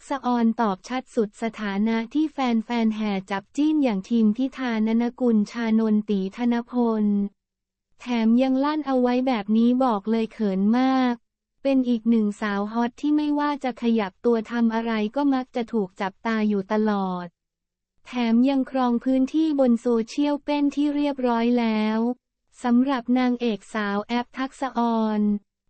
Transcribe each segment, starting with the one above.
กษออนตอบชัดสุดสถานะที่แฟนๆแห่จับจิ้นอย่างทีมพิธานนกุลชานนตีธนพล แถมยังลั่นเอาไว้แบบนี้บอกเลยเขินมาก เป็นอีกหนึ่งสาวฮอตที่ไม่ว่าจะขยับตัวทำอะไรก็มักจะถูกจับตาอยู่ตลอด แถมยังครองพื้นที่บนโซเชียลเป็นที่เรียบร้อยแล้วสำหรับนางเอกสาวแอปทักษออน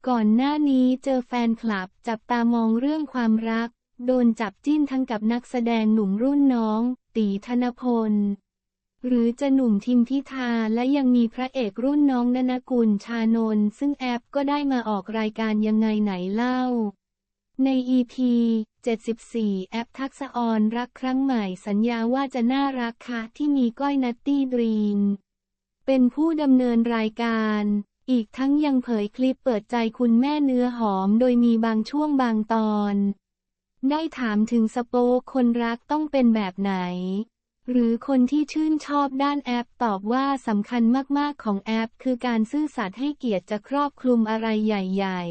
ก่อนหน้านี้เจอแฟนคลับจับตามองเรื่องความรัก โดนจับจิ้นทั้งกับนักแสดงหนุ่มรุ่นน้อง ตีธนพล หรือจะหนุ่มทิมพิธาและยังมีพระเอกรุ่นน้องนนกุลชานนท์ซึ่งแอปก็ได้มาออกรายการยังไงไหนเล่า ใน EP 74 แอปทักษออนรักครั้งใหม่สัญญาว่าจะน่ารักค่ะที่มีก้อยนัตตี้ดรีม เป็นผู้ดำเนินรายการอีกทั้งยังเผยคลิปเปิดใจคุณแม่เนื้อหอมโดยมีบางช่วงบางตอน ได้ถามถึงสโปคนรักต้องเป็นแบบไหน หรือคนที่ชื่นชอบด้านแอปตอบว่าสำคัญมากๆของแอป คือการซื่อสัตย์ให้เกียรติจะครอบคลุมอะไรใหญ่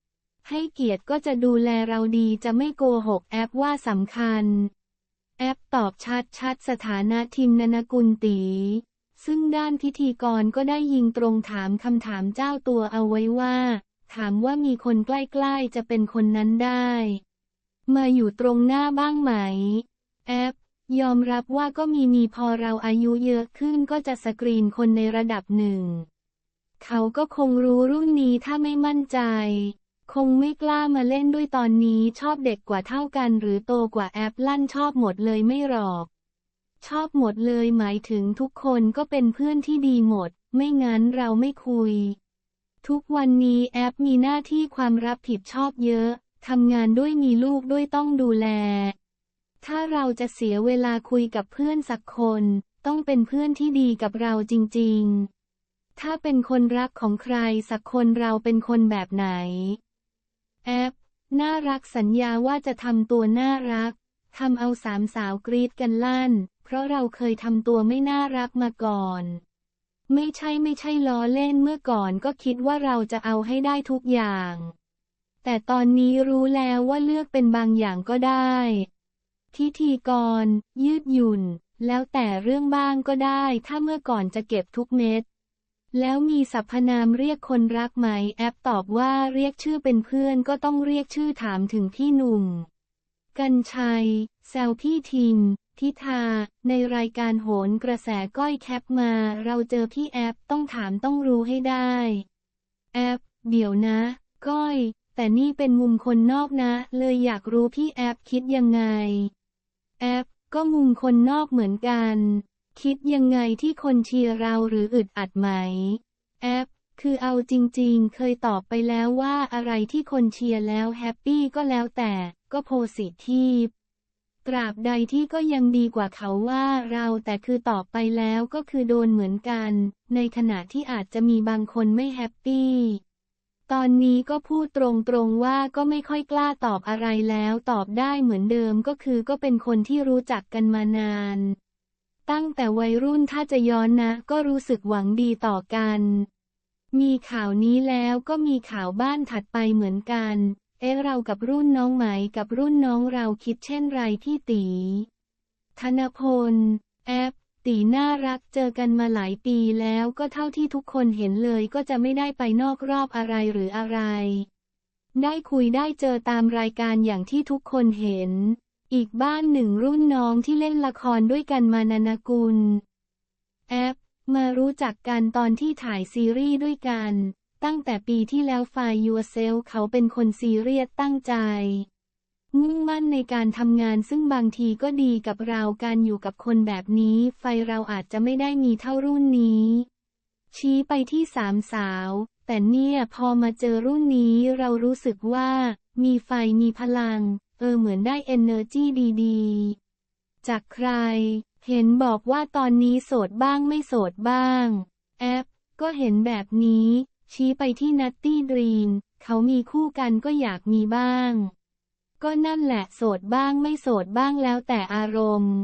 ๆ ให้เกียรติก็จะดูแลเราดีจะไม่โกหกแอปว่าสำคัญ แอปตอบชัดชัดสถานะทีมนนกุลตีซึ่งด้านพิธีกรก็ได้ยิงตรงถามคำถามเจ้าตัวเอาไว้ว่า ถามว่ามีคนใกล้ๆจะเป็นคนนั้นได้ มาอยู่ตรงหน้าบ้างไหม แอป ยอมรับว่าก็มีมีพอเราอายุเยอะขึ้นก็จะสกรีนคนในระดับหนึ่ง เขาก็คงรู้รุ่นนี้ถ้าไม่มั่นใจ คงไม่กล้ามาเล่นด้วยตอนนี้ชอบเด็กกว่าเท่ากันหรือโตกว่าแอปลั่นชอบหมดเลยไม่หรอก ชอบหมดเลยหมายถึงทุกคนก็เป็นเพื่อนที่ดีหมด ไม่งั้นเราไม่คุย ทุกวันนี้แอปมีหน้าที่ความรับผิดชอบเยอะ ทำงานด้วยมีลูกด้วยต้องดูแล ถ้าเราจะเสียเวลาคุยกับเพื่อนสักคน ต้องเป็นเพื่อนที่ดีกับเราจริง ๆ ถ้าเป็นคนรักของใครสักคนเราเป็นคนแบบไหน แอป น่ารักสัญญาว่าจะทำตัวน่ารักทำเอาสามสาวกรีดกันลั่น เพราะเราเคยทำตัวไม่น่ารักมาก่อน ไม่ใช่ไม่ใช่ล้อเล่นเมื่อก่อนก็คิดว่าเราจะเอาให้ได้ทุกอย่าง แต่ตอนนี้รู้แล้วว่าเลือกเป็นบางอย่างก็ได้พิธีกร ยืดหยุ่น แล้วแต่เรื่องบ้างก็ได้ ถ้าเมื่อก่อนจะเก็บทุกเม็ด แล้วมีสรรพนามเรียกคนรักไหม แอปตอบว่าเรียกชื่อเป็นเพื่อนก็ต้องเรียกชื่อถามถึงพี่หนุ่ม กัญชัย แซวพี่ทิมทิธาในรายการโหนกระแสก้อยแคปมา เราเจอพี่แอปต้องถามต้องรู้ให้ได้ แอป เดี๋ยวนะ ก้อย แต่นี่เป็นมุมคนนอกนะ เลยอยากรู้พี่แอปคิดยังไง แอปก็มุมคนนอกเหมือนกัน คิดยังไงที่คนเชียร์เราหรืออึดอัดไหม แอปคือเอาจริงๆ เคยตอบไปแล้วว่าอะไรที่คนเชียร์แล้วแฮปปี้ก็แล้วแต่ก็โพสิทีฟตราบใดที่ก็ยังดีกว่าเขาว่าเราแต่คือตอบไปแล้วก็คือโดนเหมือนกัน ในขณะที่อาจจะมีบางคนไม่แฮปปี้ ตอนนี้ก็พูดตรงๆว่าก็ไม่ค่อยกล้าตอบอะไรแล้วตอบได้เหมือนเดิมก็คือก็เป็นคนที่รู้จักกันมานาน ตั้งแต่วัยรุ่นถ้าจะย้อนนะ ก็รู้สึกหวังดีต่อกัน มีข่าวนี้แล้วก็มีข่าวบ้านถัดไปเหมือนกัน เอ๊ะเรากับรุ่นน้องไหมกับรุ่นน้องเราคิดเช่นไรพี่ตี ธนพล แอป ตีน่ารักเจอกันมาหลายปีแล้วก็เท่าที่ทุกคนเห็นเลยก็จะไม่ได้ไปนอกรอบอะไรหรืออะไร ได้คุยได้เจอตามรายการอย่างที่ทุกคนเห็น อีกบ้านหนึ่งรุ่นน้องที่เล่นละครด้วยกันมานานากุล แอป มารู้จักกันตอนที่ถ่ายซีรีส์ด้วยกัน ตั้งแต่ปีที่แล้วฝ่ายยูเซลเขาเป็นคนซีเรียสตั้งใจ มุ่งมั่นในการทำงานซึ่งบางทีก็ดีกับเราการอยู่กับคนแบบนี้ ไฟเราอาจจะไม่ได้มีเท่ารุ่นนี้ ชี้ไปที่สามสาว แต่เนี่ยพอมาเจอรุ่นนี้เรารู้สึกว่า มีไฟมีพลัง เออเหมือนได้เอเนอร์จีดีๆ จากใคร เห็นบอกว่าตอนนี้โสดบ้างไม่โสดบ้าง แอป ก็เห็นแบบนี้ ชี้ไปที่นัตตี้ดรีมเขามีคู่กันก็อยากมีบ้าง ก็นั่นแหละโสดบ้างไม่โสดบ้างแล้วแต่อารมณ์